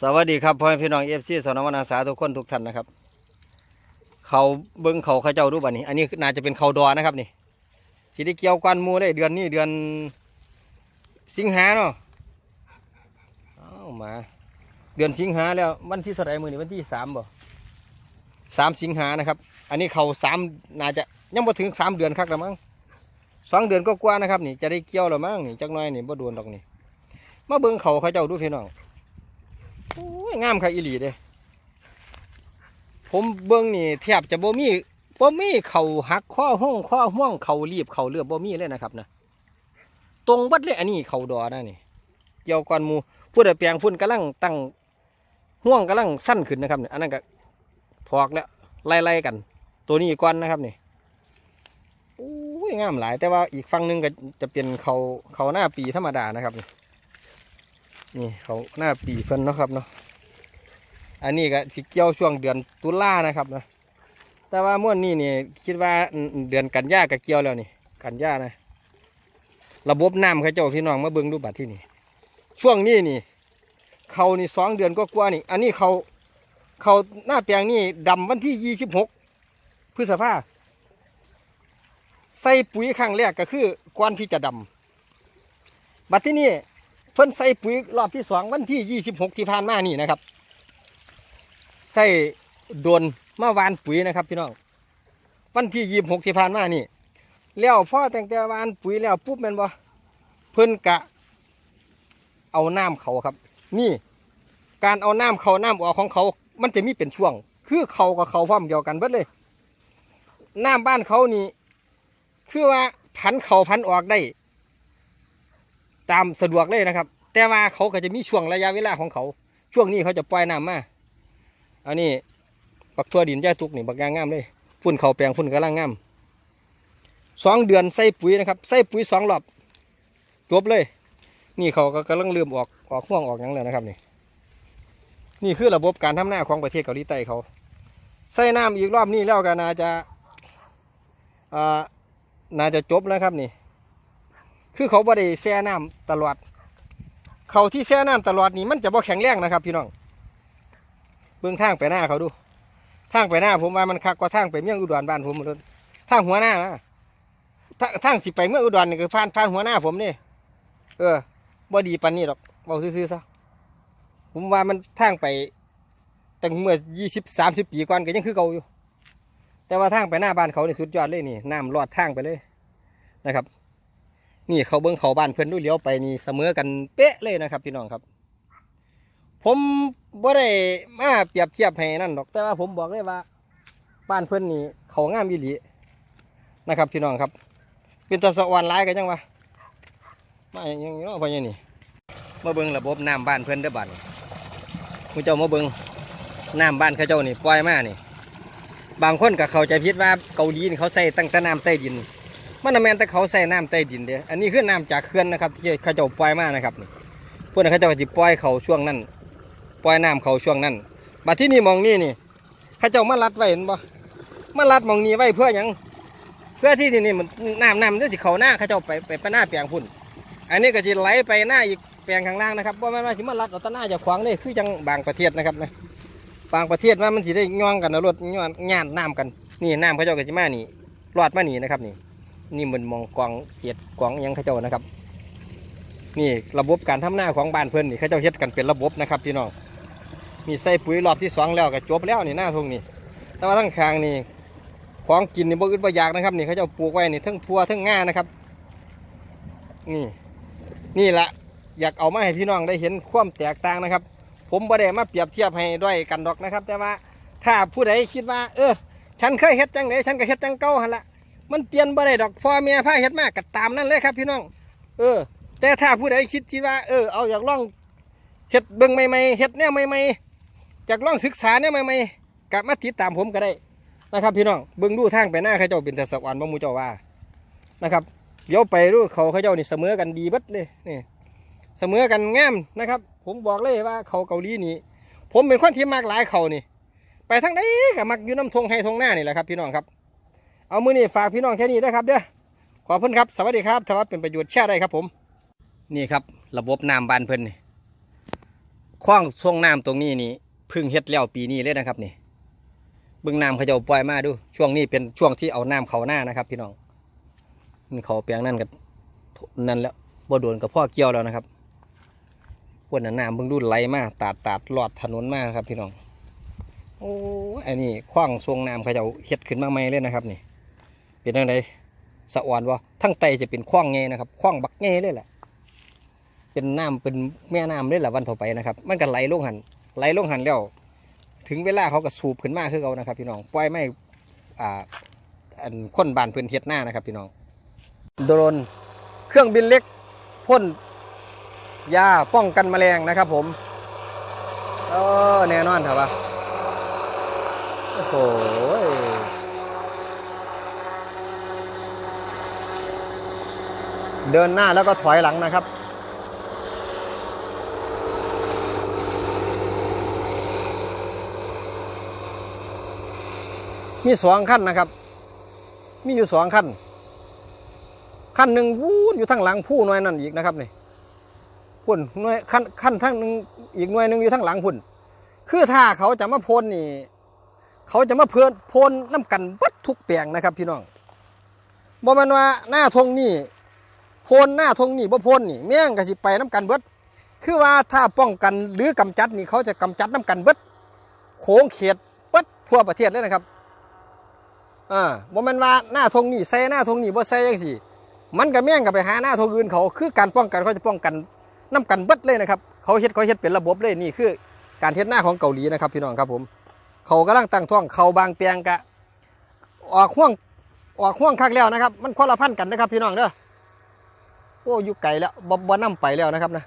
สวัสดีครับพ่อแม่พี่น้องเอฟซีสนวนาสาทุกคนทุกท่านนะครับ เขาเบิ้งเขาเขาเจ้าดูบ่านี้ อันนี้น่าจะเป็นเขาดอนะครับนี่สิได้เกี่ยวกันมูเลยเดือนนี้เดือน สิงหาเนาะเอามา เดือนสิงหาแล้ววันที่เท่าไหร่มือนี่วันที่สามบ่สามสิงหานะครับ อันนี้เขาสามน่าจะยังบ่ถึงสามเดือนครับละมั้งสองเดือนก็กว่านะครับ นี่จะได้เกี่ยวล้วมั้งนี่จักน้อยนี่บ่โดนดอกนี่มาเบิ้งเขาเขาเจ้าดูพี่น้อง งามค่ะอีหลีเด้ผมเบิ่งนี่แทบจะบ่มีบ่มีเขาหักข้อห้องข้อห่วงเขารีบเขาเลือบบ่มีเลยนะครับนะตรงบัดเลยอันนี้เขาดอนะนี่เกี่ยวก่อนมูพูดแต่แปลงพุ่นกำลังตั้งห่วงกำลังสั้นขึ้นนะครับเนี่ยอันนั้นก็ถอกแล้วไล่ๆกัน ตัวนี้ก่อนนะครับนี่โอ้ยงามหลาย แต่ว่าอีกฝั่งหนึงก็จะเป็นเขาเขาหน้าปีธรรมดานะครับนี่นี่เขาหน้าปีเพิ่นนะครับเนาะ อันนี้ก็สิเกี่ยวช่วงเดือนตุลานะครับนะแต่ว่าม่วนนี่นี่คิดว่าเดือนกันยาก็เกี่ยวแล้วนี่ กันยานะ ระบบน้ำเขาเจ้าพี่น้องมาเบิ่งดูบัดที่นี่ ช่วงนี้นี่ เขานี่สองเดือนก็กว่านี่ อันนี้เขาเขาหน้าแปลงนี่ดำวันที่ยี่สิบหกพฤษภาใส่ปุ๋ยครั้งแรกก็คือก่อนที่จะดำบัดที่นี่เพิ่นใส่ปุ๋ยรอบที่สองวันที่ยี่สิบหกที่ผ่านมานี่นะครับ ใส่โดนมาวานปุ๋ยนะครับพี่น้องวันที่ยี่สิบหกที่ผ่านมานี่แล้วพ่อแต่งแต่วานปุ๋ยแล้วปุ๊บแม่นบ่เพิ่นกะ เอาน้ำเขาครับ นี่ การเอาน้ำเขาน้ำออกของเขา มันจะมีเป็นช่วง คือเขากับเขาพร้อมเดียวกันเบิดเลยน้ำบ้านเขานี่ คือว่าพันเขาพันออกได้ ตามสะดวกเลยนะครับ แต่ว่าเขาก็จะมีช่วงระยะเวลาของเขา ช่วงนี้เขาจะปล่อยน้ำมา อันนี้บักทั่วดินแย่ตุกนี่บักยางงามเลยพุ่นเขาแปลงพุ่นกำลังงามสองเดือนใส่ปุ๋ยนะครับใส่ปุ๋ยสองรอบจบเลย นี่เขาก็กำลังเริ่มออกออกห่วงออกยังแล้วนะครับนี่นี่คือระบบการทำหน้าของประเทศเกาหลีใต้เขาใส่น้ำอีกรอบนี้แล้วก็น่าจะอ่าน่าจะจบแล้วครับนี่ คือเขาบ่ได้แช่น้ำตลอด เขาที่แช่น้ำตลอดนี่มันจะบ่แข็งแรงนะครับพี่น้อง บื้องทางไปหน้าเขาดู ทางไปหน้าผมว่ามันคักกว่าทางไปเมืองอุดรบ้านผมมันทางหัวหน้านะทางทางสิไปเมืองอุดรนี่คือผ่านผ่านหัวหน้าผมนี่เออบ่ดีปันนี่หรอกเบอซื่อๆซะผมว่ามันทางไปตั้งเมื่อยี่สิบสามสิบปีก่อนก็ยังคือเก่าอยู่ แต่ว่าทางไปหน้าบ้านเขานี่สุดยอดเลยนี่น้ำลอดทางไปเลยนะครับ นี่เขาเบิ้งเขาบ้านเพื่อนดูเลี้ยวไปนี่เสมอกันเป๊ะเลยนะครับ พี่น้องครับ ผมบ่ได้มาเปรียบเทียบให้นั่นหรอก แต่ว่าผมบอกเลยว่า บ้านเพื่อนนี่เขางามอีหลีนะครับพี่น้องครับ เป็นตะสะออนร้ายกันยังวะมาอย่างนี้เนาะพอยังนี่มาเบิ้งระบบน้ำบ้านเพื่อนเด้บ้านคุณเจ้ามาเบิ้งน้ำบ้านเขาเจ้านี่ปล่อยมานี่ บางคนก็เข้าใจผิดว่าเกาหลีนี่เขาใส่ตั้งแต่น้ำใต้ดิน มันน่ะแมนแต่เขาใส่น้ำใต้ดินเด้ออันนี้คือน้ำจากเขื่อนนะครับที่เขาเจ้าปล่อยมานะครับนี่พวกนั้นเขาเจ้าก็จะปล่อยเขาช่วงนั้น ปล่อยน้ำเขาช่วงนั้นบัดที่นี่มองนี่นี่เขาเจ้ามารัดไว้เห็นบ่มารัดมองนี้ไว้เพื่อยังเพื่อที่นี่นี่มันน้ำน้ำมันจะเขาหน้าเขาเจ้าไปไปไปหน้าแปลงพุ่น อันนี้ก็จะไหลไปหน้าอีกแปลงข้างล่างนะครับเพราะมันว่าสิมารัดเอาแตหน้าจะขวางเลยคือจังบางประเทศนะครับนะบางประเทศว่ามันสิได้ย่องกันนะรถย่องย่านน้ำกันนี่น้ำเขาเจ้าก็จะมานี่รอดมานี่นะครับนี่ นี่มันมองกองเสียดกองยังเขาเจ้านะครับ นี่ระบบการทำหน้าของบ้านเพื่อนนี่เขาเจ้าเฮ็ดกันเป็นระบบนะครับพี่น้อง นี่ใส่ปุ๋ยรอบที่สองแล้วก็จบแล้วนี่หน้าทงนี่แต่ว่าทั้งคางนี่ของกินนี่บ่อึดบ่อยากนะครับ นี่เขาเจ้าปลูกไว้นี่ทั้งพัวทั้งง่านะครับ นี่ นี่ละอยากเอามาให้พี่น้องได้เห็นความแตกต่างนะครับ ผมบ่ได้มาเปรียบเทียบให้ด้วยกันดอกนะครับ แต่ว่าถ้าผู้ใดคิดว่า เออ ฉันเคยเฮ็ดจังไดฉันก็เฮ็ดจังเก่าหันละมันเปลี่ยนบ่ได้ดอกพ่อเมียพาเฮ็ดมากก็ตามนั่นเลยครับ พี่น้อง เออ แต่ถ้าผู้ใดคิดที่ว่า เออเอาอยากลองเฮ็ดเบิ่งใหม่ๆเฮ็ดแนวใหม่ๆ อยากลองศึกษาแนวใหม่ๆกลับมาติดตามผมก็ได้นะครับ พี่น้องเบิ่งดูทางไปหน้าเขาเจ้าเป็นแต่สวรรค์บ่หมูเจ้าว่านะครับเดี๋ยวไปดูเขาเขาเจ้านี่เสมอกันดีบิดเลยนี่เสมอกันงามนะครับ ผมบอกเลยว่าเขาเกาหลีนี่ผมเป็นคนที่มักหลายเขานี่ ไปทางใดก็มักอยู่น้ำทงให้ทงหน้านี่แหละครับ พี่น้องครับเอามือนี่ฝากพี่น้องแค่นี้นะครับเด้อขอบคุณครับสวัสดีครับถ้าว่าเป็นประโยชน์แชร์ได้ครับผม นี่ครับ ระบบน้ำบานเพิ่นนี่คล้องช่วงน้ำตรงนี้นี่ พึ่งเฮ็ดแล้วปีนี้เลยนะครับนี่เบื้องน้ำเขาจะเอปล่อยมาดู ช่วงนี้เป็นช่วงที่เอาน้ำเขาหน้านะครับ พี่น้องนี่เขาเปียงนั่นกับนั่นแล้วบ่โดนกับพ่อเกี่ยวแล้วนะครับพวกนั้นน้ำเบิ่งดูไหลมาตาดตาดหลอดถนนมากครับ พี่น้องโอ้ยอันนี้คว้างทรงน้ำเขาจะเอเฮ็ดขึ้นมาใหม่เลยนะครับ นี่ เป็นยังไงสะอ่อนวะทั้งไตจะเป็นคว้างไงนะครับคว้างบักไงเลยแหละเป็นน้ำเป็นแม่น้ำเลยแหละวันต่อไปนะครับ มันก็ไหลลงหัน ไหลลงหันแล้ว ถึงเวลาเขาก็สูบขึ้นมาคือเขานะครับ พี่น้องปล่อยไม่อ่าอันค้นบานพื้นเทียดหน้านะครับ พี่น้องโดรนเครื่องบินเล็กพ่นยาป้องกันแมลงนะครับ ผมเออแน่นอนครับว่าโอ้โหเดินหน้าแล้วก็ถอยหลังนะครับ มีสองขั้นนะครับ มีอยู่สองขั้นขั้นหนึ่งวูนอยู่ทั้งหลังผู้น่วยนั่นอีกนะครับนี่พุ่นน่วยขั้นขั้นทั้งหนึ่งอีกหน่วยหนึ่งอยู่ทั้งหลังพุ่นคือถ้าเขาจะมาพ่นนี่ เขาจะมาเพื่อนพ่นน้ำกันเบัดทุกแปลงนะครับ พี่น้องบ่มันว่าหน้าทงนี่พ่นหน้าทงนี่บ่พ่นนี่แม่งก็สิไปน้ำกันเบิดคือว่าถ้าป้องกันหรือกำจัดนี่เขาจะกำจัดน้ำกันเบิดโค้งเขตเบิดทั่วประเทศเลยนะครับ อ่าบ่แม่นว่าหน้าทงนี่ใส่หน้าทงนี่บ่ใส่จังซี่ มันก็แม่งกับไปหาหน้าทงอื่นเขา คือการป้องกันเขาจะป้องกันน้ำกันเบิดเลยนะครับ เขาเฮ็ดเขาเฮ็ดเป็นระบบเลยนี่คือ การเฮ็ดหน้าของเกาหลีนะครับพี่น้องครับผม เขากำลังตั้งท้องเขาบางแปลงกะออกห่วงออกห่วงคักแล้วนะครับ มันคนละพันกันนะครับพี่น้องเด้อโอ้อยู่ไกลแล้วบ่บ่นํไปแล้วนะครับนะ